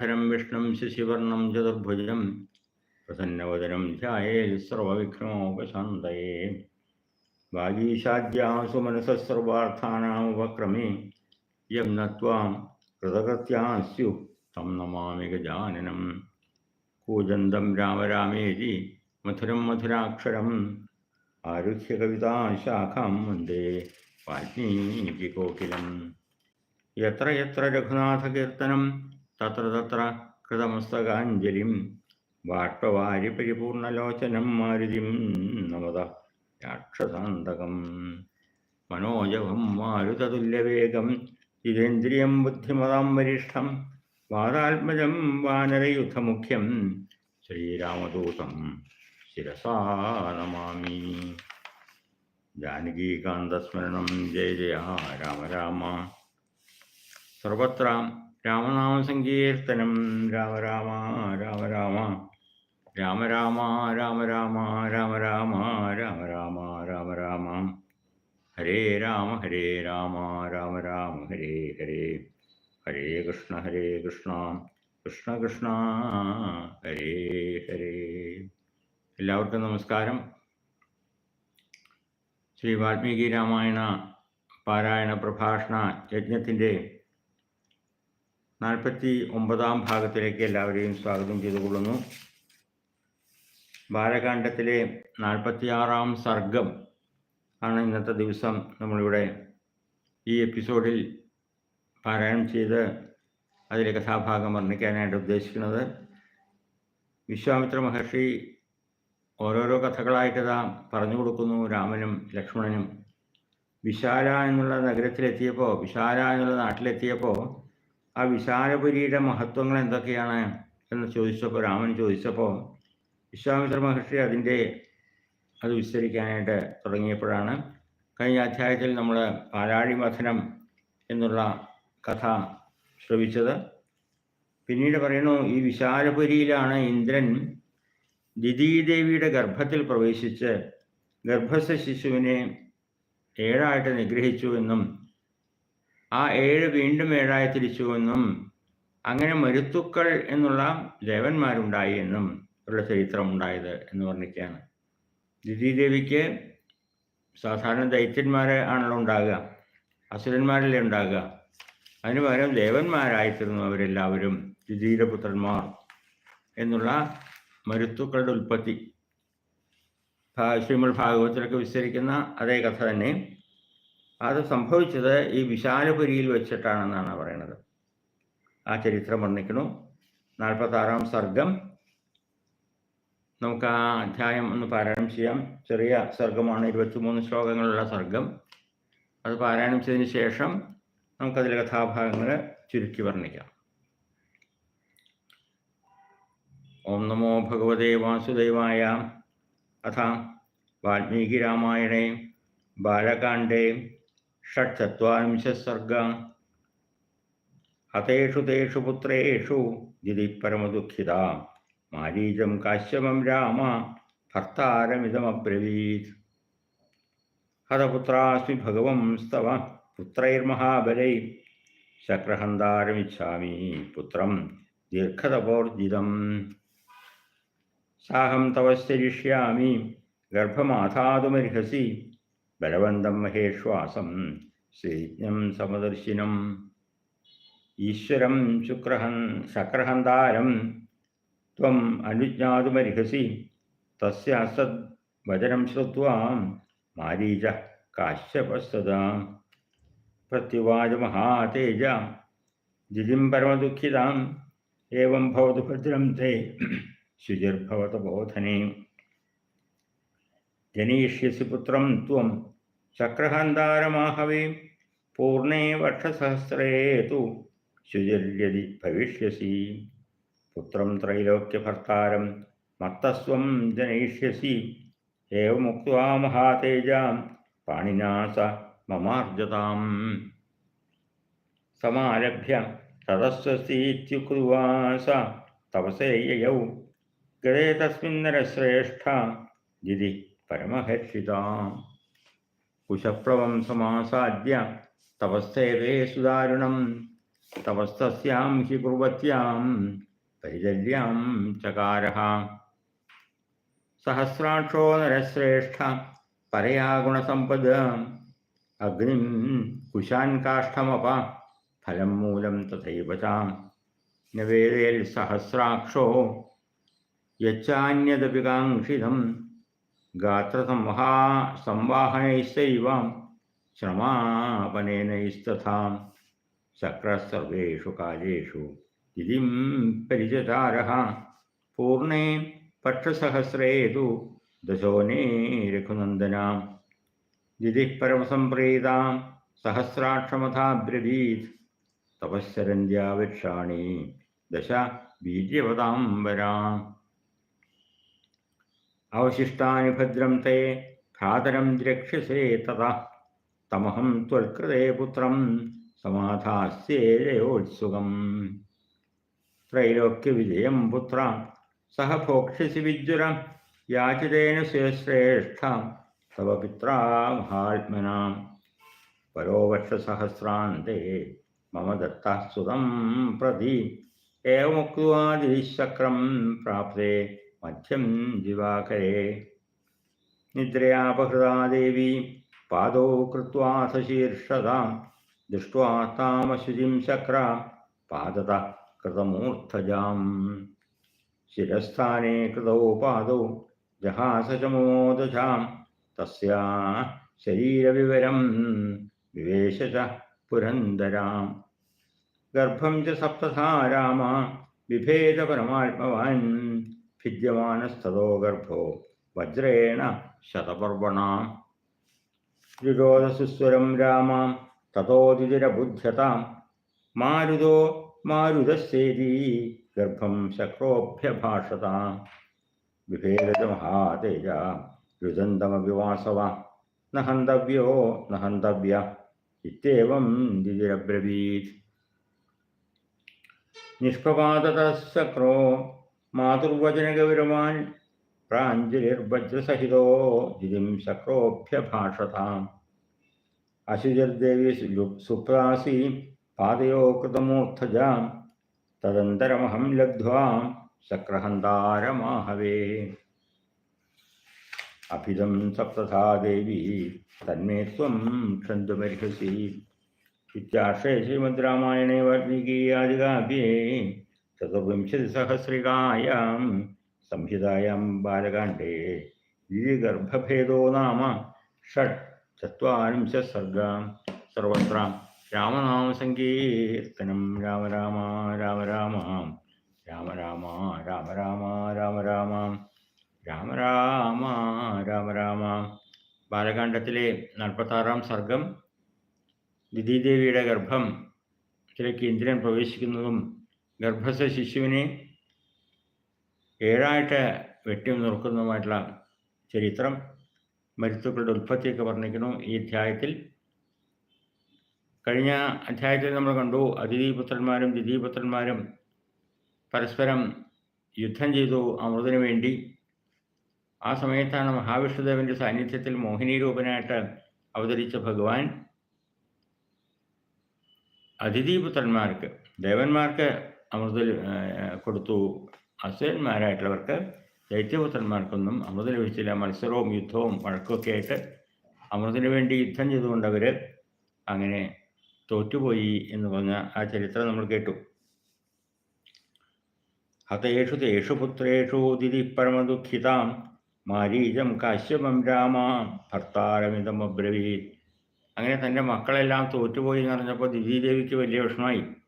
ഹരം വിഷ്ണു ശശിവർണം ചതുർഭുജം പ്രസന്നവദനം ധ്യായേൽ സർവവിഘ്നോപശാന്തയേ വാഗീശാദ്യാസു മനസസ്സർവാർത്ഥാനാമുപക്രമേ യം നത്വാം കൃതകൃത്യാസ്യു തം നമാമി ഗജാനനം കൂജന്തം രാമരാമേതി മധുരം മധുരാക്ഷരം ആരുഹ്യകവിതാശാഖാം വന്ദേ വാൽമീകികോകിലം യത്ര യത്ര രഘുനാഥകീർത്തനം തത്ര തത്ര കൃതമസ്തകാഞ്ജലിം ബാഷ്പവാരി പരിപൂർണലോചനം മാരുതിം നമത രാക്ഷസാന്തകം. മനോജവം മാരുതതുല്യവേഗം ജിതേന്ദ്രിയം ബുദ്ധിമതാം വരിഷ്ഠം വാദാത്മജം വാനരയുധമുഖ്യം ശ്രീരാമദൂതം ശിരസാ നമാമി. ജാനകീകാന്തസ്മരണം ജയ ജയ രാമ രാമ. സർവത്ര രാമനാമസങ്കീർത്തനം രാമ രാമ രാമ രാമ രാമ രാമ രാമ രാമ രാമ രാമ രാമ രാമ രാമ രാമ ഹരേ രാമ ഹരേ രാമ രാമ രാമ ഹരേ ഹരേ ഹരേ കൃഷ്ണ ഹരേ കൃഷ്ണ കൃഷ്ണ കൃഷ്ണ ഹരേ ഹരേ എല്ലാവർക്കും നമസ്കാരം ശ്രീ വാൽമീകി രാമായണ പാരായണ പ്രഭാഷണ യജ്ഞത്തിന്റെ നാൽപ്പത്തി ഒമ്പതാം ഭാഗത്തിലേക്ക് എല്ലാവരെയും സ്വാഗതം ചെയ്തുകൊള്ളുന്നു. ബാലകാണ്ഡത്തിലെ നാൽപ്പത്തിയാറാം സർഗം ആണ് ഇന്നത്തെ ദിവസം നമ്മളിവിടെ ഈ എപ്പിസോഡിൽ പാരായണം ചെയ്ത് അതിലെ കഥാഭാഗം വർണിക്കാനായിട്ട് ഉദ്ദേശിക്കുന്നത്. വിശ്വാമിത്ര മഹർഷി ഓരോരോ കഥകളായിട്ട് പറഞ്ഞു കൊടുക്കുന്നു. രാമനും ലക്ഷ്മണനും. വിശാല എന്നുള്ള നഗരത്തിലെത്തിയപ്പോൾ വിശാല എന്നുള്ള നാട്ടിലെത്തിയപ്പോൾ ആ വിശാലപുരിയുടെ മഹത്വങ്ങൾ എന്തൊക്കെയാണ് എന്ന് ചോദിച്ചപ്പോൾ രാമൻ ചോദിച്ചപ്പോൾ വിശ്വാമിത്ര മഹർഷി അതിന്റെ അത് വിസ്തരിക്കാനായിട്ട് തുടങ്ങിയപ്പോഴാണ് കഴിഞ്ഞ അധ്യായത്തിൽ നമ്മൾ പാലാഴി മഥനം എന്നുള്ള കഥ ശ്രവിച്ചത്. പിന്നീട് പറയുന്നു ഈ വിശാലപുരിയിലാണ് ഇന്ദ്രൻ ദിദീദേവിയുടെ ഗർഭത്തിൽ പ്രവേശിച്ച് ഗർഭസ്ഥ ശിശുവിനെ ഏഴായിട്ട് നിഗ്രഹിച്ചു എന്നും ആ ഏഴ് വീണ്ടും ഏഴായി തിരിച്ചു എന്നും അങ്ങനെ മരുത്തുക്കൾ എന്നുള്ള ദേവന്മാരുണ്ടായി എന്നും ഉള്ള ചരിത്രം ഉണ്ടായത് എന്ന് വർണിക്കുകയാണ്. ദിദിദേവിക്ക് സാധാരണ ദൈത്യന്മാരെ ആണല്ലോ ഉണ്ടാകുക അസുരന്മാരല്ലേ ഉണ്ടാകുക. അതിന് പകരം ദേവന്മാരായിത്തീർന്നു അവരെല്ലാവരും ദിതിയുടെ പുത്രന്മാർ എന്നുള്ള മരുത്തുക്കളുടെ ഉൽപ്പത്തി. ശ്രീമൽ ഭാഗവത്തിലൊക്കെ വിസ്തരിക്കുന്ന അതേ കഥ തന്നെ. അത് സംഭവിച്ചത് ഈ വിശാലപുരിയിൽ വെച്ചിട്ടാണെന്നാണ് പറയുന്നത് ആ ചരിത്രം വർണിക്കുന്നു. നാൽപ്പത്താറാം സർഗം. നമുക്ക് ആ അധ്യായം ഒന്ന് പാരായണം ചെയ്യാം. ചെറിയ സർഗമാണ് ഇരുപത്തിമൂന്ന് ശ്ലോകങ്ങളുള്ള സർഗം. അത് പാരായണം ചെയ്തതിന് ശേഷം നമുക്കതിലെ കഥാഭാഗങ്ങൾ ചുരുക്കി വർണിക്കാം. ഓം നമോ ഭഗവതേ വാസുദേവായ അഥ വാൽമീകി രാമായണേ ബാലകാണ്ഡേ षट्चत्वारिंशत्सर्ग हतेषु तेषु पुत्रेषु दिदि परमदुःखिता मारीचं काश्यपं राम भर्तारमिदमब्रवीत् हतपुत्रास्मि भगवंस्तव पुत्रैर्महाबलै शक्रहन्तारमिच्छामि पुत्रं दीर्घतपोर्जितम् साहं तव स्तरिष्यामि गर्भमाधातुमर्हसि ബലവന്തം മഹേശ്വാസം ശ്രീജ്ഞം സമദർശിനം. ഈശ്വരം ശുക്രഹൻ ശക്രഹന്താരം ത്വം അനുജ്ഞാതുമർഹസി തസ്യ അസദ് വചനം ശ്രുത്വാ മാരീച കാശ്യപസ്തതാ പ്രത്യുവാച മഹാതേജ ജിജിം പരമദുഃഖിതാം. ഏവം ഭവതു ഭദ്രം തേ ശുചിർഭവത ബോധനേ ജനയിഷ്യസി പുത്രം ത്വം ചക്രഹന്താരമാഹവേ. പൂർണേ വർഷസഹസ്രേ തു ശുചിര്യതി ഭവിഷ്യസി. പുത്രം ത്രൈലോക്യഭർത്താരം മത്തസ്വം ജനയിഷ്യസി ഏവമുക്വാ മഹാതേജാം പാണിനാസ മമാർജതാം. സമാരഭ്യ തതസ്വസീത്യുക്വാസ തപസേയയൗ ഗതേ തസ്മിന്നരശ്രേഷ്ഠ. ജിതി പരമഹർഷിതാ കുശപ്രവംസമാസാദ്യ തപസ്സേവേ സുദാരുണം തപസ്തസ്യാം ഹി കുർവത്യാം പരിചര്യാം ചകാര സഹസ്രാക്ഷോ നരശ്രേഷ്ഠ പരയാ ഗുണസമ്പദ അഗ്നിം കുശാൻ കാഷ്ഠമപ ഫലം മൂലം തഥൈവ ചാം സഹസ്രാക്ഷോ യച്ചാന്യദപി കാംക്ഷിതം ഗാത്രസംഹാ സംവാഹനൈശ്ചൈവ ശ്രമാപനേനൈസ്തഥാ ശക്രസർവേഷു കാലേഷു ഇതിം പരിചതാര പൂർണേ പക്ഷസഹസ്രേ തു ദശോനേ രഘുനന്ദനാം. ദിതി പരമസംപ്രീതാം സഹസ്രാക്ഷമഥാബ്രവീത് തപശ്ചരന്ത്യാവൃക്ഷാണി ദശ വീര്യവതാംബരാം. അവശിഷ്ടാനി ഭദ്രം തേ ഭ്രാതരം ദ്രക്ഷ്യസേ തഥ. തമഹം ത്വൽകൃതേ പുത്രം സമാധാസ്യേയോത്സുകം ത്രൈലോക്യവിജയം പുത്ര. സഹ ഭോക്ഷ്യസി വിജ്വര. യാചിതേന ശ്രേഷ്ഠ തവ പിത്രാ മഹാത്മനാം പരോവർഷസഹസ്രാന്തേ മമ ദത്തഃ സുതം പ്രതി. ഏവമുക്വാദിശക്രം പ്രാപ്തേ. മധ്യം ദിവാകരെ നിദ്രയാപഹൃതാ ദേവി പാദോ കൃത്വാഥ ശീർഷതാം ദൃഷ്ട്വാ താമശുചിം ശക്രാം പാദത കൃതമൂർധജാം ശിരസ്ഥാനെ കൃതോ പാദോ ജഹാസചമോദശാം തസ്യാ ശരീരവിവരം വിവേശ പുരന്തരാം ഗർഭം ച സപ്തഥാ രാമ വിഭേദ പരമാത്മവാൻ. ഭിദ്യമാനസ്തോ ഗർഭോ വജ്രേണ ശതപർവണ രുരോധസുസ്വരം രാമാം തതോദിതിരബുദ്ധ്യതാം മാരുതോ മാരുതശ്ചേതി ഗർഭം ശക്രോഭ്യഭാഷതാം. വിഭേദജ മഹാതേജ രുദന്തമപി വാസവ ന ഹന്തവ്യോ ന ഹന്തവ്യ ഇത്യേവം ദിതിരബ്രവീത് നിഷ്പപാതതശക്രോ मातुर्वचनगौरवान् दिदी शक्रोभ्य भाषता अशिजर्देवी सुप्रासी पादयो तदंतरमहम तदन्तरमहं लब्ध्वा शक्रहन्तारमाहवे। अभिदं सप्तथा देवी तन्मे त्वं क्षन्तुमर्हसि इत्याश्रये श्रीमद्रामायणे വാൽമീകീയാദികാവ്യേ संहितायां बालकाण्डे ബാലകാണ്ഡേ ഗിരിഗർഭഭേദോ നാമ ഷഡ് ചത്വാരിംശ സർഗ സർവത്ര രാമനാമസങ്കീർത്തനം രാമ രാമ രാമ രാമ രാമ രാമ രാമ രാമ രാമ രാമ രാമ രാമ രാമ ബാലകാണ്ഡത്തിലെ നാൽപ്പത്താറാം സർഗം ദിദീദേവിയുടെ ഗർഭം ത്തിലേക്ക് ഇന്ദ്രൻ പ്രവേശിക്കുന്നതും ഗർഭസ്ഥ ശിശുവിനെ ഏഴായിട്ട് വെട്ടി നുറുക്കുന്നതുമായിട്ടുള്ള ചരിത്രം മരുത്തുക്കളുടെ ഉൽപ്പത്തിയൊക്കെ വർണിക്കുന്നു ഈ അധ്യായത്തിൽ. കഴിഞ്ഞ അധ്യായത്തിൽ നമ്മൾ കണ്ടു അതിഥിപുത്രന്മാരും ദിദീപുത്രന്മാരും പരസ്പരം യുദ്ധം ചെയ്തു അമൃതിനു വേണ്ടി. ആ സമയത്താണ് മഹാവിഷ്ണുദേവന്റെ സാന്നിധ്യത്തിൽ മോഹിനി രൂപനായിട്ട് അവതരിച്ച ഭഗവാൻ അതിഥിപുത്രന്മാർക്ക് ദേവന്മാർക്ക് അമൃത കൊടുത്തു. അസുരന്മാരായിട്ടുള്ളവർക്ക് ദൈത്യപുത്രന്മാർക്കൊന്നും അമൃത ലഭിച്ചില്ല. മത്സരവും യുദ്ധവും വഴക്കൊക്കെ ആയിട്ട് അമൃതിനു വേണ്ടി യുദ്ധം ചെയ്തുകൊണ്ടവർ അങ്ങനെ തോറ്റുപോയി എന്ന് പറഞ്ഞ ആ ചരിത്രം നമ്മൾ കേട്ടു. ഹതേഷു തേഷു പുത്രേഷു ദിതി പരമദുഃഖിതാം മാരീജം കാശ്യപം രാമാം. ഭർത്താരമിതം അബ്രവീത്. അങ്ങനെ തന്റെ മക്കളെല്ലാം തോറ്റുപോയി എന്ന് പറഞ്ഞപ്പോൾ ദിദീദേവിക്ക് വലിയ വിഷമമായി.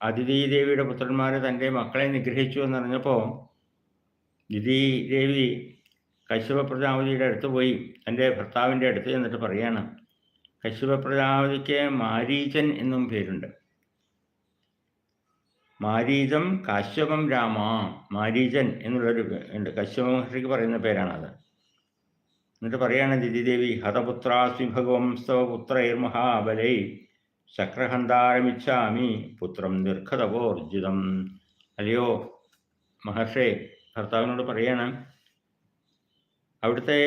അതിഥിദേവിയുടെ പുത്രന്മാർ തന്റെ മക്കളെ നിഗ്രഹിച്ചു എന്നറിഞ്ഞപ്പോൾ ദിദീദേവി കശ്യപ പ്രജാപതിയുടെ അടുത്ത് പോയി തന്റെ ഭർത്താവിന്റെ അടുത്ത് ചെന്നിട്ട് പറയാണ് കശ്യപ പ്രജാപതിക്ക് മാരീചൻ എന്നും പേരുണ്ട്. മാരീചം കാശ്യപം രാമ മാരീചൻ എന്നുള്ളൊരു ഉണ്ട്. കശ്യപ മഹർഷിക്ക് പറയുന്ന പേരാണത്. എന്നിട്ട് പറയാണ് ദിദിദേവി ഹതപുത്രാസ്വി ഭഗവംസ്തവ പുത്രൈർമഹാബലൈ ശക്രഹന്താരമിച്ഛാമി പുത്രം ദീർഘതപോർജിതം. അല്ലയോ മഹർഷേ ഭർത്താവിനോട് പറയാണ് അവിടുത്തെ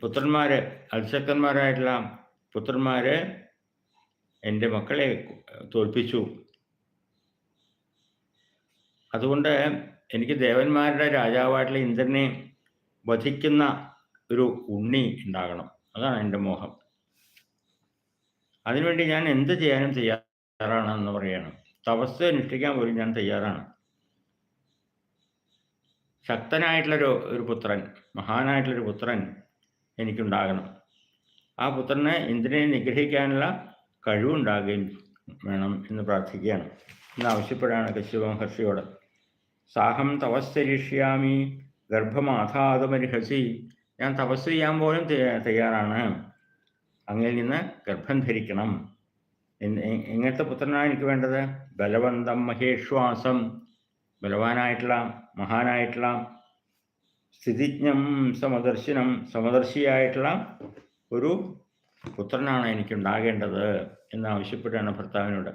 പുത്രന്മാര് അതിശക്തന്മാരായിട്ടുള്ള പുത്രന്മാര് എന്റെ മക്കളെ തോൽപ്പിച്ചു. അതുകൊണ്ട് എനിക്ക് ദേവന്മാരുടെ രാജാവായിട്ടുള്ള ഇന്ദ്രനെ വധിക്കുന്ന ഒരു ഉണ്ണി ഉണ്ടാകണം. അതാണ് എന്റെ മോഹം. അതിനുവേണ്ടി ഞാൻ എന്ത് ചെയ്യാനും തയ്യാറാണ് എന്ന് പറയണം. തപസ് അനുഷ്ഠിക്കാൻ പോലും ഞാൻ തയ്യാറാണ്. ശക്തനായിട്ടുള്ളൊരു ഒരു പുത്രൻ മഹാനായിട്ടുള്ളൊരു പുത്രൻ എനിക്കുണ്ടാകണം. ആ പുത്രനെ ഇന്ദ്രനെ നിഗ്രഹിക്കാനുള്ള കഴിവുണ്ടാകുകയും വേണം എന്ന് പ്രാർത്ഥിക്കുകയാണ്. എന്ന് ആവശ്യപ്പെടാണ് കശ്യപ മഹർഷിയോട് സാഹം തപസ്സരിഷ്യാമി ഗർഭമാധാതമരിഹസി ഞാൻ തപസ് ചെയ്യാൻ പോലും തയ്യാറാണ്. അങ്ങിൽ നിന്ന് ഗർഭം ധരിക്കണം. എങ്ങനത്തെ പുത്രനാണ് എനിക്ക് വേണ്ടത്? ബലവന്തം മഹേശ്വാസം ബലവാനായിട്ടുള്ള മഹാനായിട്ടുള്ള സ്ഥിതിജ്ഞം സമദർശനം സമദർശിയായിട്ടുള്ള ഒരു പുത്രനാണ് എനിക്കുണ്ടാകേണ്ടത് എന്ന് ആവശ്യപ്പെട്ടാണ് ഭർത്താവിനോട്.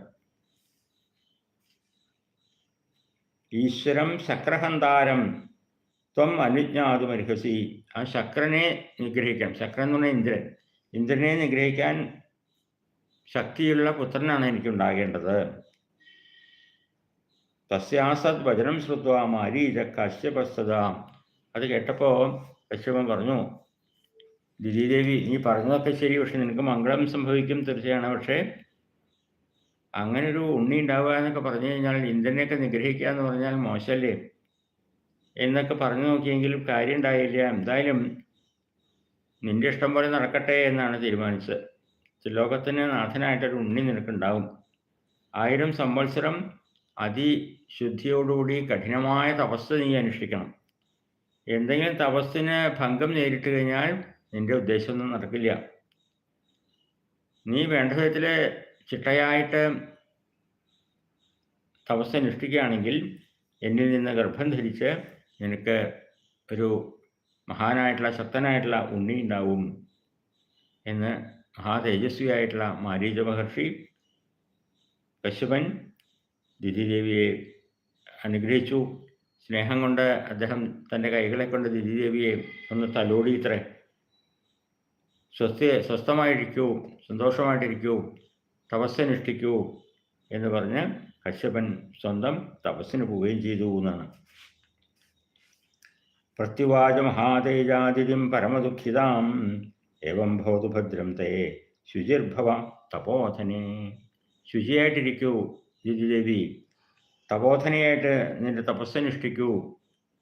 ഈശ്വരം ശക്രഹന്താരം ത്വം അനുജ്ഞാതുമർഹസി ആ ശക്രനെ നിഗ്രഹിക്കണം. ശക്രൻ എന്ന് പറഞ്ഞാൽ ഇന്ദ്രൻ. ഇന്ദ്രനെ നിഗ്രഹിക്കാൻ ശക്തിയുള്ള പുത്രനാണ് എനിക്കുണ്ടാകേണ്ടത്. തസ്യാസത് വചനം ശ്രുത്വ മാരീച കശ്യപസ്തത അത് കേട്ടപ്പോൾ കശ്യപൻ പറഞ്ഞു ദിദീദേവി നീ പറഞ്ഞതൊക്കെ ശരി പക്ഷെ നിനക്ക് മംഗളം സംഭവിക്കും തീർച്ചയാണ്. പക്ഷേ അങ്ങനെ ഒരു ഉണ്ണി ഉണ്ടാവുക എന്നൊക്കെ പറഞ്ഞു കഴിഞ്ഞാൽ ഇന്ദ്രനെയൊക്കെ നിഗ്രഹിക്കുക എന്ന് പറഞ്ഞാൽ മോശമല്ലേ എന്നൊക്കെ പറഞ്ഞു നോക്കിയെങ്കിലും കാര്യം ഉണ്ടായില്ല എന്തായാലും നിന്റെ ഇഷ്ടം പോലെ നടക്കട്ടെ എന്നാണ് തീരുമാനിച്ചത്. ത്രിലോകത്തിന് നാഥനായിട്ടൊരു ഉണ്ണി നിനക്കുണ്ടാവും. ആയിരം സംവത്സരം അതിശുദ്ധിയോടുകൂടി കഠിനമായ തപസ് നീ അനുഷ്ഠിക്കണം. എന്തെങ്കിലും തപസ്സിന് ഭംഗം നേരിട്ട് കഴിഞ്ഞാൽ നിന്റെ ഉദ്ദേശമൊന്നും നടക്കില്ല. നീ വേണ്ട വിധത്തിൽ ചിട്ടയായിട്ട് തപസ് അനുഷ്ഠിക്കുകയാണെങ്കിൽ എന്നിൽ നിന്ന് ഗർഭം ധരിച്ച് നിനക്ക് ഒരു മഹാനായിട്ടുള്ള ശക്തനായിട്ടുള്ള ഉണ്ണി ഉണ്ടാവും എന്ന് മഹാതേജസ്വിയായിട്ടുള്ള മാരീച മഹർഷി കശ്യപൻ ദിതിദേവിയെ അനുഗ്രഹിച്ചു. സ്നേഹം കൊണ്ട് അദ്ദേഹം തന്റെ കൈകളെ കൊണ്ട് ദിതിദേവിയെ ഒന്ന് തലോടി ഇത്ര. സ്വസ്ഥ സ്വസ്ഥമായിരിക്കൂ സന്തോഷമായിട്ടിരിക്കൂ തപസ്സനുഷ്ഠിക്കൂ എന്ന് പറഞ്ഞ് കശ്യപൻ സ്വന്തം തപസ്സിന് പോവുകയും ചെയ്തു എന്നാണ്. പ്രത്യുവാച മഹാതേജാതിഥിം പരമദുഃഖിതാം. ഏവം ഭവതു ഭദ്രം തേ ശുചിർഭവ തപോധനെ. ശുചിയായിട്ടിരിക്കൂ ദേവി തപോധനയായിട്ട് നിന്റെ തപസ്സനുഷ്ഠിക്കൂ.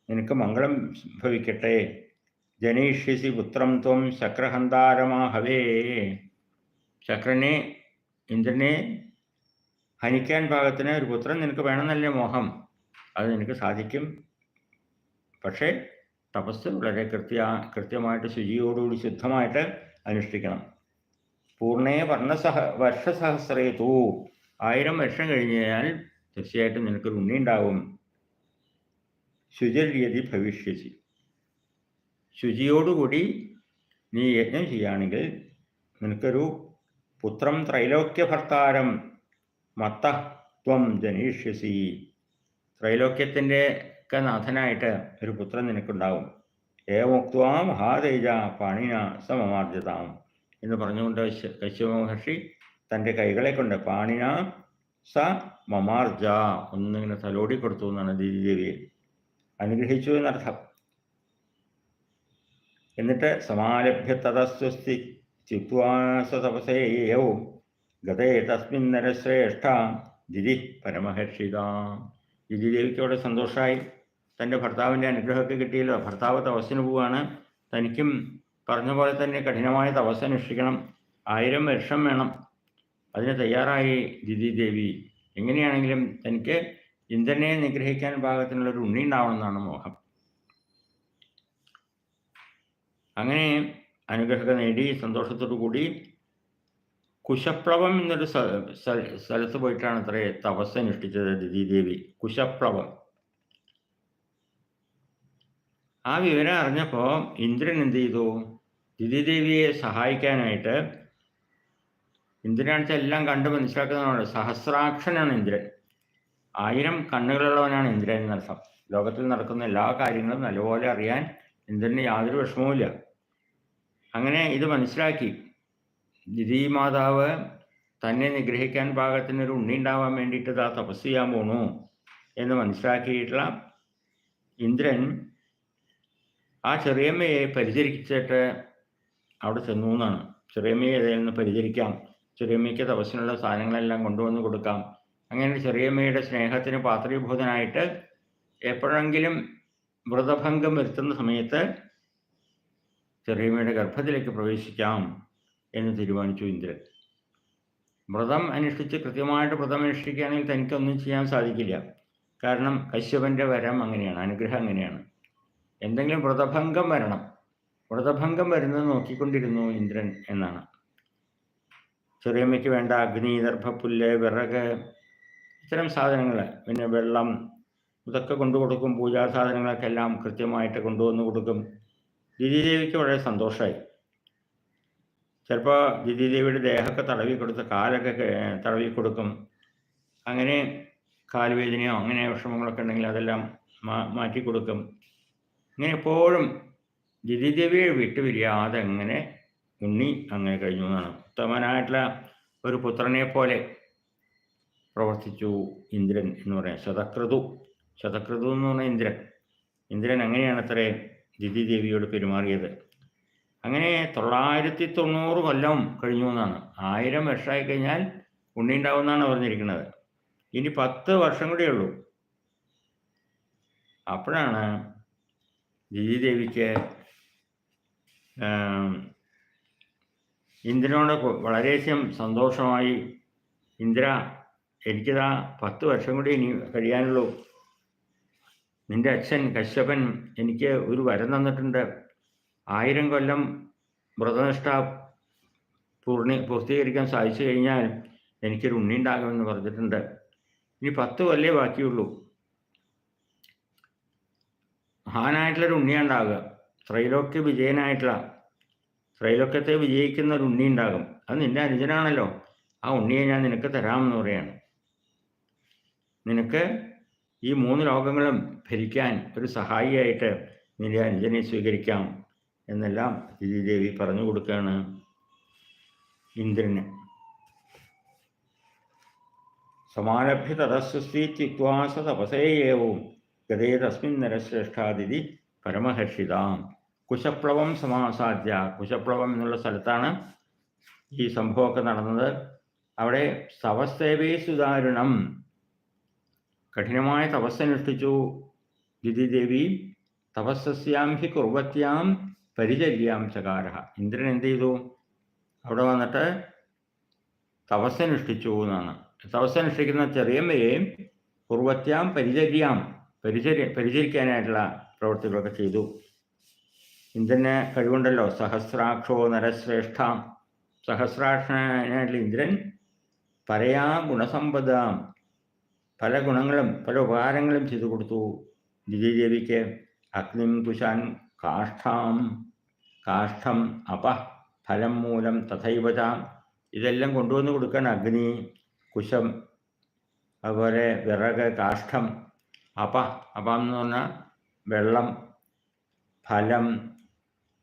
നിനക്ക് മംഗളം ഭവിക്കട്ടെ ജനീഷ്യസി പുത്രം ത്വം ശക്രഹന്താരമാഹവേ. ശക്രനെ ഇന്ദ്രനെ ഹനിക്കാൻ പാകത്തിന് ഒരു പുത്രൻ നിനക്ക് വേണമെന്നല്ലേ മോഹം. അത് നിനക്ക് സാധിക്കും. പക്ഷേ തപസ് വളരെ കൃത്യ കൃത്യമായിട്ട് ശുചിയോടുകൂടി ശുദ്ധമായിട്ട് അനുഷ്ഠിക്കണം. പൂർണേ വർണസഹ വർഷസഹസ്രേതു ആയിരം വർഷം കഴിഞ്ഞ് കഴിഞ്ഞാൽ തീർച്ചയായിട്ടും നിനക്കൊരു ഉണ്ണി ഉണ്ടാവും ശുചര്യതി ഭവിഷ്യസി. ശുചിയോടുകൂടി നീ യജ്ഞം ചെയ്യുകയാണെങ്കിൽ നിനക്കൊരു പുത്രം ത്രൈലോക്യഭർത്താരം മത്ത ത്വം ജനീഷ്യസി. ത്രൈലോക്യത്തിന്റെ ഒക്കെ ഒരു പുത്രൻ നിനക്കുണ്ടാവും. ഏവോക്വാ മഹാതേജ പാണിന സമമാർജിതാം എന്ന് പറഞ്ഞുകൊണ്ട് കശ്യപ മഹർഷി തന്റെ കൈകളെ കൊണ്ട് പാണിന സ മമാർജ ഒന്നിങ്ങനെ തലോടി കൊടുത്തു എന്നാണ് ദീദിദേവിയെ അനുഗ്രഹിച്ചു എന്നർത്ഥം. എന്നിട്ട് സമാലഭ്യ തതസ്വസ്തി ചിത്വാസ തപസേയവും ഗതേ തസ്മിൻ നരശ്രേഷ്ഠ ദിതി പരമഹർഷിതാം. ദിദിദേവിക്ക് അവിടെ സന്തോഷമായി തന്റെ ഭർത്താവിന്റെ അനുഗ്രഹമൊക്കെ കിട്ടിയല്ലോ. ഭർത്താവ് തപസ്സിന് പോവുകയാണ്. തനിക്കും പറഞ്ഞ പോലെ തന്നെ കഠിനമായ തപസ് അനുഷ്ഠിക്കണം. ആയിരം വർഷം വേണം. അതിന് തയ്യാറായി ദിദിദേവി എങ്ങനെയാണെങ്കിലും തനിക്ക് ഇന്ദ്രനെ നിഗ്രഹിക്കാൻ പാകത്തിനുള്ള ഒരു ഉണ്ണി ഉണ്ടാവണമെന്നാണ് മോഹം. അങ്ങനെ അനുഗ്രഹം നേടി സന്തോഷത്തോടു കൂടി കുശപ്ലവം എന്നൊരു സ്ഥ- സ്ഥ- സ്ഥലത്ത് പോയിട്ടാണ് അത്രേ തപസ് അനുഷ്ഠിച്ചത് ദിദിദേവി കുശപ്ലവം. ആ വിവരം അറിഞ്ഞപ്പോൾ ഇന്ദ്രൻ എന്ത് ചെയ്തു? ദിതിദേവിയെ സഹായിക്കാനായിട്ട് ഇന്ദ്രനാണെന്ന് എല്ലാം കണ്ട് മനസ്സിലാക്കുന്നതാണ് സഹസ്രാക്ഷനാണ് ഇന്ദ്രൻ. ആയിരം കണ്ണുകളുള്ളവനാണ് ഇന്ദ്രൻ എന്നർത്ഥം ലോകത്തിൽ നടക്കുന്ന എല്ലാ കാര്യങ്ങളും നല്ലപോലെ അറിയാൻ ഇന്ദ്രന് യാതൊരു വിഷമവുമില്ല. അങ്ങനെ ഇത് മനസ്സിലാക്കി. ദിതി മാതാവ് തന്നെ നിഗ്രഹിക്കാൻ പാകത്തിന് ഒരു ഉണ്ണി ഉണ്ടാവാൻ വേണ്ടിയിട്ട് ആ തപസ് ചെയ്യാൻ പോണു എന്ന് മനസ്സിലാക്കിയിട്ടുള്ള ഇന്ദ്രൻ ആ ചെറിയമ്മയെ പരിചരിച്ചിട്ട് അവിടെ ചെന്നു എന്നാണ്. ചെറിയമ്മയെ ഏതായിരുന്നു പരിചരിക്കാം. ചെറിയമ്മയ്ക്ക് തപസ്സിനുള്ള സാധനങ്ങളെല്ലാം കൊണ്ടുവന്ന് കൊടുക്കാം. അങ്ങനെ ചെറിയമ്മയുടെ സ്നേഹത്തിന് പാത്രീഭൂതനായിട്ട് എപ്പോഴെങ്കിലും വ്രതഭംഗം വരുത്തുന്ന സമയത്ത് ചെറിയമ്മയുടെ ഗർഭത്തിലേക്ക് പ്രവേശിക്കാം എന്ന് തീരുമാനിച്ചു ഇന്ദ്രൻ. വ്രതം അനുഷ്ഠിച്ച് കൃത്യമായിട്ട് വ്രതം അനുഷ്ഠിക്കുകയാണെങ്കിൽ തനിക്കൊന്നും ചെയ്യാൻ സാധിക്കില്ല. കാരണം കശ്യപന്റെ വരം അങ്ങനെയാണ് അനുഗ്രഹം അങ്ങനെയാണ്. എന്തെങ്കിലും വ്രതഭംഗം വരണം. വ്രതഭംഗം വരുന്നത് നോക്കിക്കൊണ്ടിരുന്നു ഇന്ദ്രൻ എന്നാണ്. ചെറിയമ്മയ്ക്ക് വേണ്ട അഗ്നി ദർഭപ്പുല്ല് വിറക് ഇത്തരം സാധനങ്ങൾ പിന്നെ വെള്ളം ഇതൊക്കെ കൊണ്ടു കൊടുക്കും. പൂജാ സാധനങ്ങളൊക്കെ എല്ലാം കൃത്യമായിട്ട് കൊണ്ടുവന്നു കൊടുക്കും. ദിദിദേവിക്ക് വളരെ സന്തോഷമായി ചിലപ്പോൾ ദിദിദേവിയുടെ ദേഹമൊക്കെ തടവി കൊടുത്ത് കാലൊക്കെ തടവി കൊടുക്കും. അങ്ങനെ കാലുവേദനയോ അങ്ങനെ വിഷമങ്ങളൊക്കെ ഉണ്ടെങ്കിൽ അതെല്ലാം മാറ്റി കൊടുക്കും. ഇങ്ങനെ എപ്പോഴും ദിദിദേവിയെ വിട്ടുപിരിയാതെ അങ്ങനെ ഉണ്ണി അങ്ങനെ കഴിഞ്ഞു എന്നാണ്. ഉത്തമനായിട്ടുള്ള ഒരു പുത്രനെ പോലെ പ്രവർത്തിച്ചു ഇന്ദ്രൻ എന്ന് പറയാം ശതക്രതു. ശതക്രതു എന്ന് പറഞ്ഞ ഇന്ദ്രൻ. ഇന്ദ്രൻ അങ്ങനെയാണ് അത്രേ ദിദിദേവിയോട് പെരുമാറിയത്. അങ്ങനെ തൊള്ളായിരത്തി തൊണ്ണൂറ് കൊല്ലം കഴിഞ്ഞു എന്നാണ്. ആയിരം വർഷമായി കഴിഞ്ഞാൽ ഉണ്ണി ഉണ്ടാവുമെന്നാണ് പറഞ്ഞിരിക്കുന്നത്. ഇനി പത്ത് വർഷം കൂടെ ഉള്ളൂ. അപ്പോഴാണ് ആം, ഇന്ദ്രനോട് വളരെയധികം സന്തോഷമായി. ഇന്ദ്ര എനിക്കിതാ പത്ത് വർഷം കൂടി ഇനി കഴിയാനുള്ളൂ. നിന്റെ അച്ഛൻ കശ്യപൻ എനിക്ക് ഒരു വരം തന്നിട്ടുണ്ട്. ആയിരം കൊല്ലം വ്രതനിഷ്ഠ പൂർണി പൂർത്തീകരിക്കാൻ സാധിച്ചു കഴിഞ്ഞാൽ എനിക്കൊരു ഉണ്ണി ഉണ്ടാകുമെന്ന് പറഞ്ഞിട്ടുണ്ട്. ഇനി പത്ത് കൊല്ലേ ബാക്കിയുള്ളൂ. മഹാനായിട്ടുള്ളൊരു ഉണ്ണിയാണ് ഉണ്ടാകുക ത്രൈലോക്യ വിജയനായിട്ടുള്ള ത്രൈലോക്യത്തെ വിജയിക്കുന്ന ഒരു ഉണ്ണി ഉണ്ടാകും അത് നിന്റെ അനുജനാണല്ലോ. ആ ഉണ്ണിയെ ഞാൻ നിനക്ക് തരാമെന്ന് പറയാണ്. നിനക്ക് ഈ മൂന്ന് ലോകങ്ങളും ഭരിക്കാൻ ഒരു സഹായിയായിട്ട് നിന്റെ അനുജനെ സ്വീകരിക്കാം എന്നെല്ലാം ദേവി പറഞ്ഞു കൊടുക്കുകയാണ് ഇന്ദ്രന്. സമാരഭ്യ തതസ്വസ്തി ചിത്വാസ തപസേയേവും ഗതേ തസ്മിൻ നരശ്രേഷ്ഠാതിഥി പരമഹർഷിതാം. കുശപ്ലവം സമാസാദ്യ. കുശപ്ലവം എന്നുള്ള സ്ഥലത്താണ് ഈ സംഭവമൊക്കെ നടന്നത്. അവിടെ തപസ്സേവേ സുദാരുണം കഠിനമായ തപസ്സനുഷ്ഠിച്ചു ദിതിദേവി തപസ്സസ്യാം ഹി കുർവത്യാം പരിചര്യാം ചകാര. ഇന്ദ്രൻ എന്ത് ചെയ്തു? അവിടെ വന്നിട്ട് തപസ്സനുഷ്ഠിച്ചു എന്നാണ്. തപസ്സനുഷ്ഠിക്കുന്ന ചെറിയമ്മയെ കുർവത്യാം പരിചര്യാം പരിചര്യ പരിചരിക്കാനായിട്ടുള്ള പ്രവൃത്തികളൊക്കെ ചെയ്തു. ഇന്ദ്രന് കഴിവുണ്ടല്ലോ. സഹസ്രാക്ഷോ നരശ്രേഷ്ഠ. സഹസ്രാക്ഷനായിട്ടുള്ള ഇന്ദ്രൻ പരയാ ഗുണസമ്പദാം. പല ഗുണങ്ങളും പല ഉപകാരങ്ങളും ചെയ്തു കൊടുത്തു. ദിതിദേവിക്ക് അഗ്നിം കുശാൻ കാഷ്ഠാം. കാഷ്ഠം അപ ഫലം മൂലം തഥൈവച. ഇതെല്ലാം കൊണ്ടുവന്ന് കൊടുക്കാൻ അഗ്നി കുശം അതുപോലെ വിറക് കാഷ്ഠം. അപ അപ്പം എന്ന് പറഞ്ഞാൽ വെള്ളം ഫലം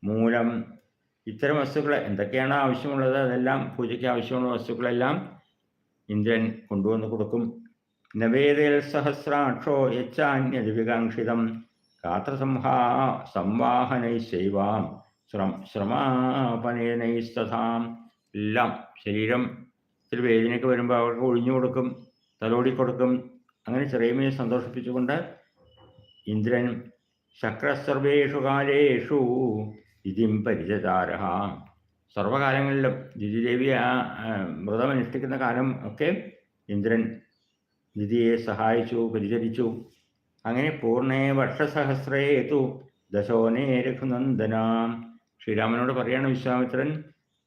മൂലം ഇത്തരം വസ്തുക്കൾ എന്തൊക്കെയാണ് ആവശ്യമുള്ളത്? അതെല്ലാം പൂജയ്ക്ക് ആവശ്യമുള്ള വസ്തുക്കളെല്ലാം ഇന്ദ്രൻ കൊണ്ടുവന്ന് കൊടുക്കും. നവേദയിൽ സഹസ്രാക്ഷോ യച്ചാന്യതിവികാംക്ഷിതം ഗാത്രസംഹാ സംവാഹനൈശൈവാം ശ്രം ശ്രമാപനേനൈസ്തഥാം. എല്ലാം ശരീരം ഇത്തിരി വേദനയൊക്കെ വരുമ്പോൾ അവർക്ക് ഒഴിഞ്ഞു കൊടുക്കും തലോടി കൊടുക്കും അങ്ങനെ ചെറിയമയെ സന്തോഷിപ്പിച്ചുകൊണ്ട് ഇന്ദ്രൻ ശക്രസർവേഷു കാലേഷു ഇതിം പരിചചാര സർവകാലങ്ങളിലും ദിതിദേവി ആ വ്രതമനുഷ്ഠിക്കുന്ന കാലം ഒക്കെ ഇന്ദ്രൻ ദിതിയെ സഹായിച്ചു പരിചരിച്ചു. അങ്ങനെ പൂർണേ വർഷസഹസ്രേതു ദശോനേ രഘുനന്ദന. ശ്രീരാമനോട് പറയാണ് വിശ്വാമിത്രൻ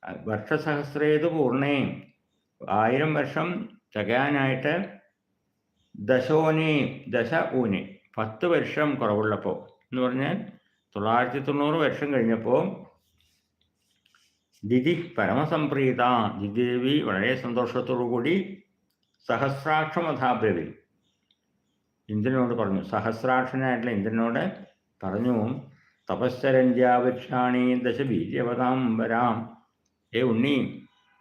"ആ, വർഷസഹസ്രേതു പൂർണേ ആയിരം വർഷം തികയാനായിട്ട് ദശോനെ ദശ ഊനി പത്ത് വർഷം കുറവുള്ളപ്പോൾ എന്ന് പറഞ്ഞാൽ തൊള്ളായിരത്തി തൊണ്ണൂറ് വർഷം കഴിഞ്ഞപ്പോൾ ദിതി പരമസംപ്രീത. ദിദേവി വളരെ സന്തോഷത്തോടു കൂടി സഹസ്രാക്ഷമഥാബ്രവി ഇന്ദ്രനോട് പറഞ്ഞു. സഹസ്രാക്ഷനായിട്ടുള്ള ഇന്ദ്രനോട് പറഞ്ഞു തപസ്സരഞ്ജാവൃക്ഷാണി ദശ ബീജവതാം വരാം. ഏ ഉണ്ണി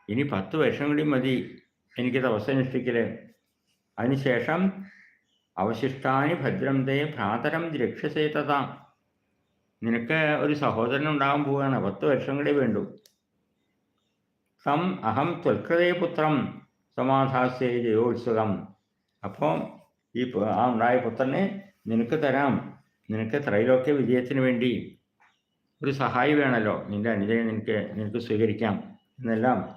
ഇനി പത്ത് വർഷം കൂടി മതി എനിക്ക് തപസ്സനുഷ്ഠിക്കൽ. അതിനുശേഷം അവശിഷ്ടാനി ഭദ്രം തേ ഭ്രാതരം രക്ഷസേ തഥാ. നിനക്ക് ഒരു സഹോദരൻ ഉണ്ടാകാൻ പോവുകയാണ്. പത്ത് വർഷം കൂടെ വേണ്ടു. സം അഹം ത്വൽകൃതേ പുത്രം സമാധാസ്യേ ജയോത്സുകം. അപ്പോൾ ഈ ആ ഉണ്ടായ പുത്രനെ നിനക്ക് തരാം. നിനക്ക് ത്രൈലോക്യ വിജയത്തിന് വേണ്ടി ഒരു സഹായി വേണമല്ലോ നിന്റെ അനുജയെ നിനക്ക് നിനക്ക് സ്വീകരിക്കാം. എന്നെല്ലാം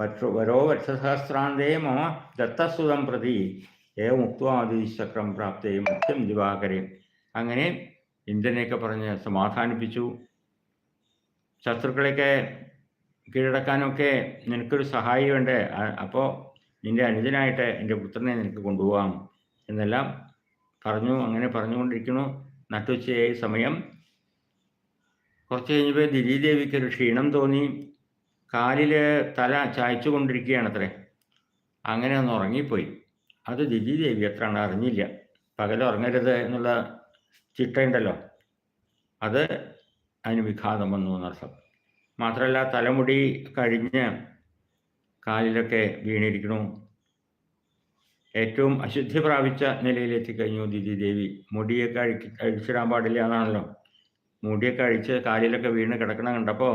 വരോ വർഷസഹസ്രാന്തേ മമ ദത്തസുതം പ്രതി. ഏവ മുക്വാദിശക്രം പ്രാപ്തേ മുഖ്യം ദിവാകരെ. അങ്ങനെ ഇന്ദ്രനെയൊക്കെ പറഞ്ഞ് സമാധാനിപ്പിച്ചു. ശത്രുക്കളെയൊക്കെ കീഴടക്കാനൊക്കെ നിനക്കൊരു സഹായി വേണ്ടേ അപ്പോൾ നിന്റെ അനുജനായിട്ട് എന്റെ പുത്രനെ നിനക്ക് കൊണ്ടുപോകാം എന്നെല്ലാം പറഞ്ഞു അങ്ങനെ പറഞ്ഞുകൊണ്ടിരിക്കുന്നു. നട്ടുച്ചയായി സമയം. കുറച്ച് കഴിഞ്ഞപ്പോൾ ദിലീദേവിക്ക് ഒരു ക്ഷീണം തോന്നി. കാലിൽ തല ചായച്ചു കൊണ്ടിരിക്കുകയാണത്രേ അങ്ങനെ ഒന്ന് ഉറങ്ങിപ്പോയി അത് ദിലീദേവി എത്രയാണ് അറിഞ്ഞില്ല. പകൽ ഉറങ്ങരുത് എന്നുള്ള ചിട്ടയുണ്ടല്ലോ. അത് അതിന് വിഘാതം വന്നു എന്നർത്ഥം മാത്രമല്ല തലമുടി കഴിഞ്ഞ് കാലിലൊക്കെ വീണിരിക്കണു. ഏറ്റവും അശുദ്ധി പ്രാപിച്ച നിലയിലെത്തിക്കഴിഞ്ഞു ദിദി ദേവി. മുടിയൊക്കെ അഴിച്ചിടാൻ പാടില്ല എന്നാണല്ലോ. മുടിയൊക്കെ അഴിച്ച് കാലിലൊക്കെ വീണ് കിടക്കണം കണ്ടപ്പോൾ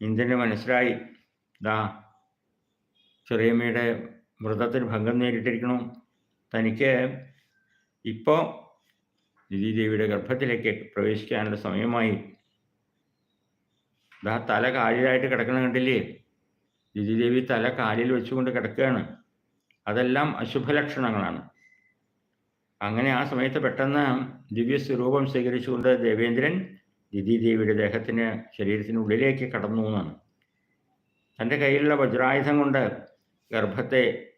ഇന്ദ്രന് മനസ്സിലായി. ദാ ചെറിയമ്മയുടെ വ്രതത്തിന് ഭംഗം നേരിട്ടിരിക്കണു. തനിക്ക് ഇപ്പോൾ ദേവിയുടെ ഗർഭത്തിലേക്ക് പ്രവേശിക്കാനുള്ള സമയമായി. ദാ തല കാലിലായിട്ട് കിടക്കണം കണ്ടില്ലേ? ദേവി തല കാലിൽ വെച്ചുകൊണ്ട് കിടക്കുകയാണ്. അതെല്ലാം അശുഭലക്ഷണങ്ങളാണ്. അങ്ങനെ ആ സമയത്ത് പെട്ടെന്ന് ദിവ്യസ്വരൂപം സ്വീകരിച്ചുകൊണ്ട് ദേവേന്ദ്രൻ ദേവിയുടെ ദേഹത്തിന് ശരീരത്തിനുള്ളിലേക്ക് കടന്നു എന്നാണ്. തന്റെ കയ്യിലുള്ള വജ്രായുധം കൊണ്ട് ഗർഭത്തെ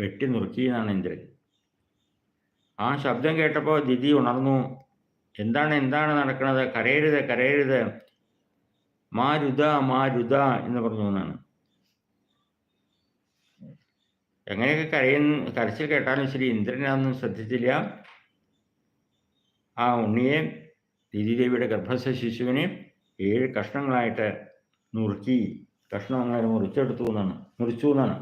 വെട്ടി നുറുക്കി എന്നാണ് ഇന്ദ്രൻ. ആ ശബ്ദം കേട്ടപ്പോൾ ദിതി ഉണർന്നു. എന്താണ് എന്താണ് നടക്കുന്നത്? കരയരുത് കരയരുത്. മാരുത മാരുത എന്ന് പറഞ്ഞു എന്നാണ്. എങ്ങനെയൊക്കെ കരയുന്ന കരച്ചിൽ കേട്ടാലും ശരി ഇന്ദ്രനാന്നും ശ്രദ്ധിച്ചില്ല. ആ ഉണ്ണിയെ ദിതിദേവിയുടെ ഗർഭസ്ഥ ശിശുവിനെ ഏഴ് കഷ്ണങ്ങളായിട്ട് നുറുക്കി കഷ്ണം അങ്ങനെ മുറിച്ചെടുത്തു എന്നാണ് മുറിച്ചു എന്നാണ്.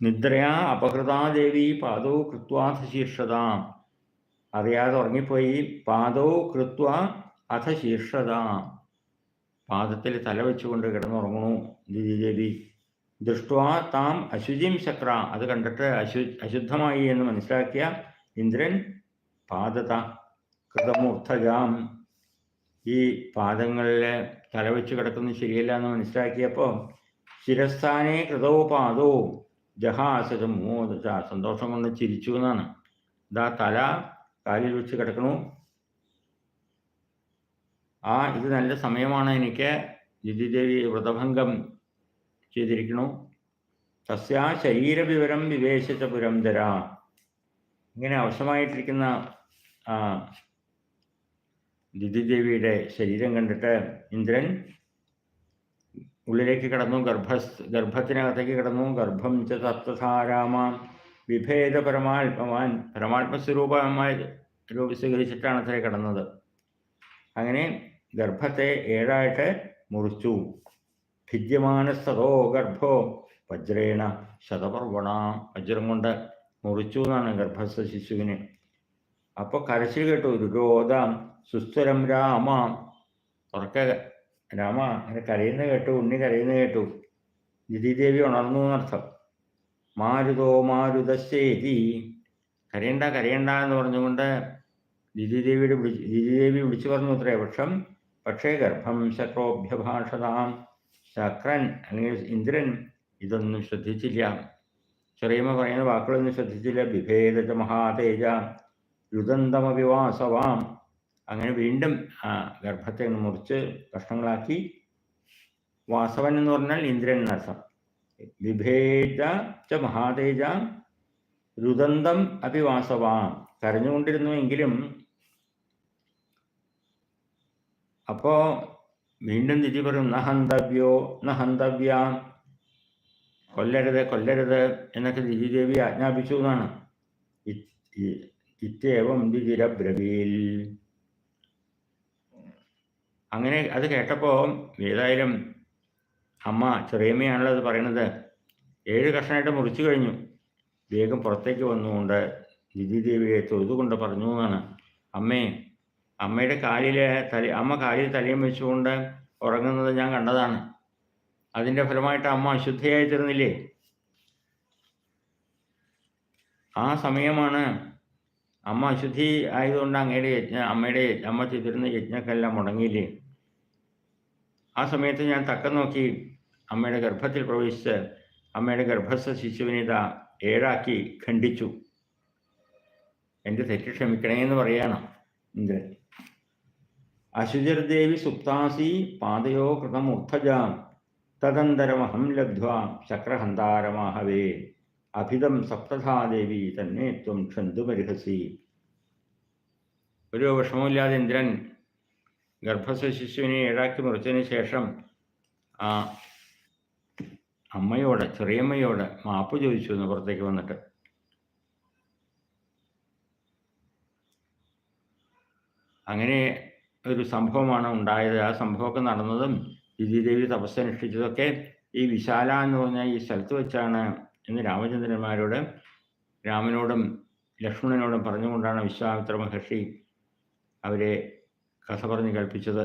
നിദ്രയാ അപഹൃതാദേവി പാദോ കൃത്വാഥ ശീർഷതാം അറിയാതെ ഉറങ്ങിപ്പോയി പാദോ കൃത്വ അഥ ശീർഷതാം പാദത്തിൽ തല വെച്ചുകൊണ്ട് കിടന്നുറങ്ങണു ദിതിദേവി ദൃഷ്ട്വാ താം അശുചിം ചക്ര അത് കണ്ടിട്ട് അശു അശുദ്ധമായി എന്ന് മനസ്സിലാക്കിയ ഇന്ദ്രൻ പാദത കൃതമൂർധജാം ഈ പാദങ്ങളിൽ തലവെച്ച് കിടക്കുന്നത് ശരിയല്ല എന്ന് മനസ്സിലാക്കിയപ്പോൾ ശിരസ്ഥാനേ കൃതോ പാദോ ജഹാസജം സന്തോഷം കൊണ്ട് ചിരിച്ചു എന്നാണ്. ഇതാ തല കാലിൽ വെച്ച് കിടക്കണു. ആ ഇത് നല്ല സമയമാണ് എനിക്ക് ജിതിദേവി വ്രതഭംഗം ചെയ്തിരിക്കണു. തസ്യാ ശരീരവിവരം വിവേശിച്ച പുരന്തര ഇങ്ങനെ അവശമായിട്ടിരിക്കുന്ന ദിതിദേവിയുടെ ശരീരം കണ്ടിട്ട് ഇന്ദ്രൻ ഉള്ളിലേക്ക് കടന്നു ഗർഭ ഗർഭത്തിനകത്തേക്ക് കടന്നു. ഗർഭം ച തത്വസാരാമാം വിഭേദ പരമാത്മവാൻ പരമാത്മസ്വരൂപമായി രൂപ സ്വീകരിച്ചിട്ടാണ് അത്രേ കടന്നത്. അങ്ങനെ ഗർഭത്തെ ഏഴായിട്ട് മുറിച്ചു. ഭിദ്യമാനസ്തോ ഗർഭോ വജ്രേണ ശതപർവണ വജ്രം കൊണ്ട് മുറിച്ചു എന്നാണ് ഗർഭസ്ഥ ശിശുവിന്. അപ്പോൾ കരച്ചിൽ കേട്ടു. രുരോധം സുസ്ഥിരം രാമ. ഉറക്ക രാമ അങ്ങനെ കരയുന്ന കേട്ടു. ഉണ്ണി കരയുന്ന കേട്ടു. ജിതിദേവി ഉണർന്നു എന്നർത്ഥം മാരുതോ മാരുതശ്ശേരി. കരയണ്ട കരയണ്ട എന്ന് പറഞ്ഞുകൊണ്ട് ജിതിദേവിയുടെ വിളി ദിതിദേവി വിളിച്ചു പറഞ്ഞു അത്രേ പക്ഷം പക്ഷേ ഗർഭം ശക്രോഭ്യഭാഷതാം ശക്രൻ അല്ലെങ്കിൽ ഇന്ദ്രൻ ഇതൊന്നും ശ്രദ്ധിച്ചില്ല. ചെറിയമ്മ പറയുന്ന വാക്കുകളൊന്നും ശ്രദ്ധിച്ചില്ല. ബിഭേദ മഹാതേജ. രുദന്തമവിവാസവാം അങ്ങനെ വീണ്ടും ആ ഗർഭത്തെ മുറിച്ച് കഷ്ണങ്ങളാക്കി. വാസവൻ എന്ന് പറഞ്ഞാൽ ഇന്ദ്രൻ നസം വിഭേജ ച മഹാതേജ രുദന്തം അഭിവാസവാം. കരഞ്ഞുകൊണ്ടിരുന്നു എങ്കിലും അപ്പോ വീണ്ടും തിരി പറയും നഹന്തവ്യോ നഹന്തവ്യ കൊല്ലരുത് കൊല്ലരുത് എന്നൊക്കെ ദിതിദേവി ആജ്ഞാപിച്ചു എന്നാണ്. ഇത്യേവം ദിതിരബ്രവീൽ അങ്ങനെ അത് കേട്ടപ്പോൾ ഏതായാലും അമ്മ ചെറിയമ്മയാണല്ലോ അത് പറയണത് ഏഴ് കഷ്ണമായിട്ട് മുറിച്ചു കഴിഞ്ഞു. വേഗം പുറത്തേക്ക് വന്നുകൊണ്ട് ദിദി ദേവിയെ തൊഴുതുകൊണ്ട് പറഞ്ഞു എന്നാണ്. അമ്മേ അമ്മയുടെ കാലിലെ തല അമ്മ കാലിൽ തലയും വെച്ചുകൊണ്ട് ഉറങ്ങുന്നത് ഞാൻ കണ്ടതാണ്. അതിന്റെ ഫലമായിട്ട് അമ്മ അശുദ്ധയായി തീർന്നില്ലേ? ആ സമയമാണ് അമ്മ അശുദ്ധി ആയതുകൊണ്ട് അങ്ങയുടെ യജ്ഞ അമ്മയുടെ അമ്മ ചെയ്തിരുന്ന യജ്ഞക്കെല്ലാം മുടങ്ങിയില്ലേ? ആ സമയത്ത് ഞാൻ തക്ക നോക്കി അമ്മയുടെ ഗർഭത്തിൽ പ്രവേശിച്ച് അമ്മയുടെ ഗർഭസ്ഥ ശിശുവിനെ ഇതാ ഏഴാക്കി ഖണ്ഡിച്ചു. എന്റെ തെറ്റ് ക്ഷമിക്കണേ എന്ന് പറയണം ഇന്ദ്രൻ. അശുചിർദേവി സുപ്താസി പാതയോ കൃതമുർത്ഥജാം തദന്തരമഹം ലബ്ധ്വാ ചക്രഹന്താരമാഹവേ അഭിതം സപ്തധാദേവി തന്നെ ത്വം ക്ഷന്തുപരിഹസി ഒരു വിഷമമില്ലാതെ ഇന്ദ്രൻ ഗർഭസ്ഥ ശിശുവിനെ ഏഴാക്കി മുറിച്ചതിന് ശേഷം ആ അമ്മയോട് ചെറിയമ്മയോട് മാപ്പ് ചോദിച്ചു എന്ന് പുറത്തേക്ക് വന്നിട്ട്. അങ്ങനെ ഒരു സംഭവമാണ് ഉണ്ടായത്. ആ സംഭവമൊക്കെ നടന്നതും ദിദിദേവി തപസ്സനുഷ്ഠിച്ചതൊക്കെ ഈ വിശാല എന്ന് പറഞ്ഞ ഈ സ്ഥലത്ത് വെച്ചാണ് എന്ന് രാമചന്ദ്രന്മാരോട് രാമനോടും ലക്ഷ്മണനോടും പറഞ്ഞുകൊണ്ടാണ് വിശ്വാമിത്ര മഹർഷി അവരെ കഥ പറഞ്ഞ് കേൾപ്പിച്ചത്.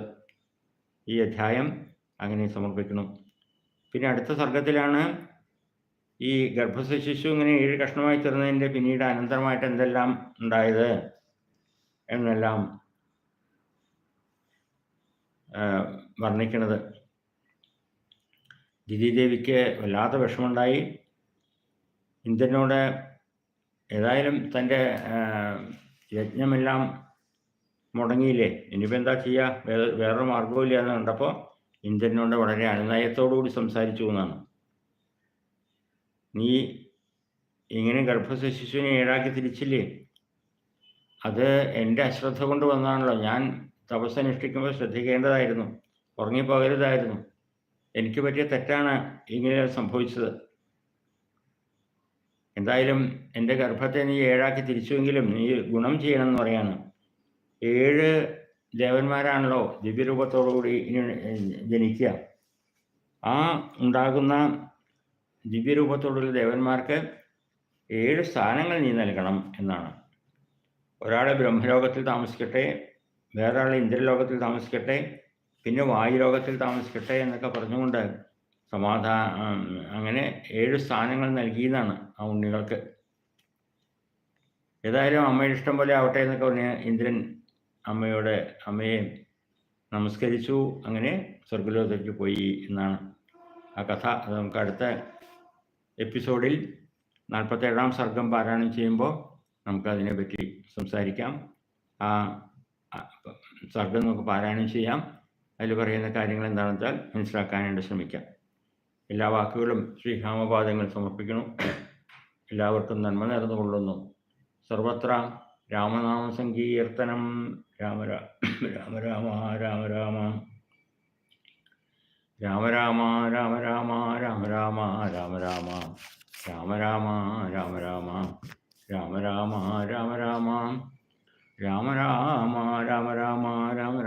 ഈ അധ്യായം അങ്ങനെ സമർപ്പിക്കുന്നു. പിന്നെ അടുത്ത സർഗത്തിലാണ് ഈ ഗർഭസ്ഥ ശിശു ഇങ്ങനെ ഏഴ് കഷ്ണമായി തീർന്നതിന്റെ പിന്നീട് അനന്തരമായിട്ട് എന്തെല്ലാം ഉണ്ടായത് എന്നെല്ലാം വർണിക്കണത്. ദിദിദേവിക്ക് വല്ലാത്ത വിഷമമുണ്ടായി. ഇന്ദ്രനോട് ഏതായാലും തന്റെ യജ്ഞമെല്ലാം മുടങ്ങിയില്ലേ? ഇനിയിപ്പോൾ എന്താ ചെയ്യുക വേറെ വേറൊരു മാർഗവും എന്ന് കണ്ടപ്പോൾ ഇന്ദ്രനോട് വളരെ അനുനയത്തോടുകൂടി സംസാരിച്ചു എന്നാണ്. നീ ഇങ്ങനെ ഗർഭസ്ഥ ശിശുവിനെ ഏഴാക്കി തിരിച്ചില്ലേ? അത് എന്റെ അശ്രദ്ധ കൊണ്ട് വന്നാണല്ലോ ഞാൻ തപസ്സനുഷ്ഠിക്കുമ്പോൾ ശ്രദ്ധിക്കേണ്ടതായിരുന്നു. ഉറങ്ങിപ്പോകരുതായിരുന്നു. എനിക്ക് പറ്റിയ തെറ്റാണ് ഇങ്ങനെ സംഭവിച്ചത്. എന്തായാലും എന്റെ ഗർഭത്തെ നീ ഏഴാക്കി തിരിച്ചുവെങ്കിലും നീ ഗുണം ചെയ്യണം എന്ന് പറയാണ്. ഏഴ് ദേവന്മാരാണല്ലോ ദിവ്യരൂപത്തോടുകൂടി ഇനി ജനിക്കുക. ആ ഉണ്ടാകുന്ന ദിവ്യരൂപത്തോടുള്ള ദേവന്മാർക്ക് ഏഴ് സ്ഥാനങ്ങൾ നീ നൽകണം എന്നാണ്. ഒരാൾ ബ്രഹ്മലോകത്തിൽ താമസിക്കട്ടെ വേറൊരാൾ ഇന്ദ്രലോകത്തിൽ താമസിക്കട്ടെ പിന്നെ വായുലോകത്തിൽ താമസിക്കട്ടെ എന്നൊക്കെ പറഞ്ഞുകൊണ്ട് സമാധാ അങ്ങനെ ഏഴ് സ്ഥാനങ്ങൾ നൽകിയതാണ് ആ ഉണ്ണികൾക്ക്. ഏതായാലും അമ്മയുടെ ഇഷ്ടം പോലെ ആവട്ടെ എന്നൊക്കെ പറഞ്ഞ് ഇന്ദ്രൻ അമ്മയോട് അമ്മയെ നമസ്കരിച്ചു. അങ്ങനെ സ്വർഗലോകത്തേക്ക് പോയി എന്നാണ് ആ കഥ. അത് നമുക്ക് അടുത്ത എപ്പിസോഡിൽ നാൽപ്പത്തേഴാം സർഗം പാരായണം ചെയ്യുമ്പോൾ നമുക്കതിനെ പറ്റി സംസാരിക്കാം. ആ സർഗം നമുക്ക് പാരായണം ചെയ്യാം. അതിൽ പറയുന്ന കാര്യങ്ങൾ എന്താണെന്ന് വെച്ചാൽ മനസ്സിലാക്കാനായിട്ട് ശ്രമിക്കാം. എല്ലാ വാക്കുകളും ശ്രീരാമപാദങ്ങൾ സമർപ്പിക്കുന്നു. എല്ലാവർക്കും നന്മ നേർന്നുകൊള്ളുന്നു. സർവത്ര രാമനാമ സങ്കീർത്തനം. രാമ രാമ രാമ രാമ രാമ. രാമ രാമ രാമ രാമ രാമ രാമ രാമ രാമ. രാമ രാമ രാമ രാമ. രാമ രാമ രാമ രാമ. രാമ രാമ രാമ രാമ രാമ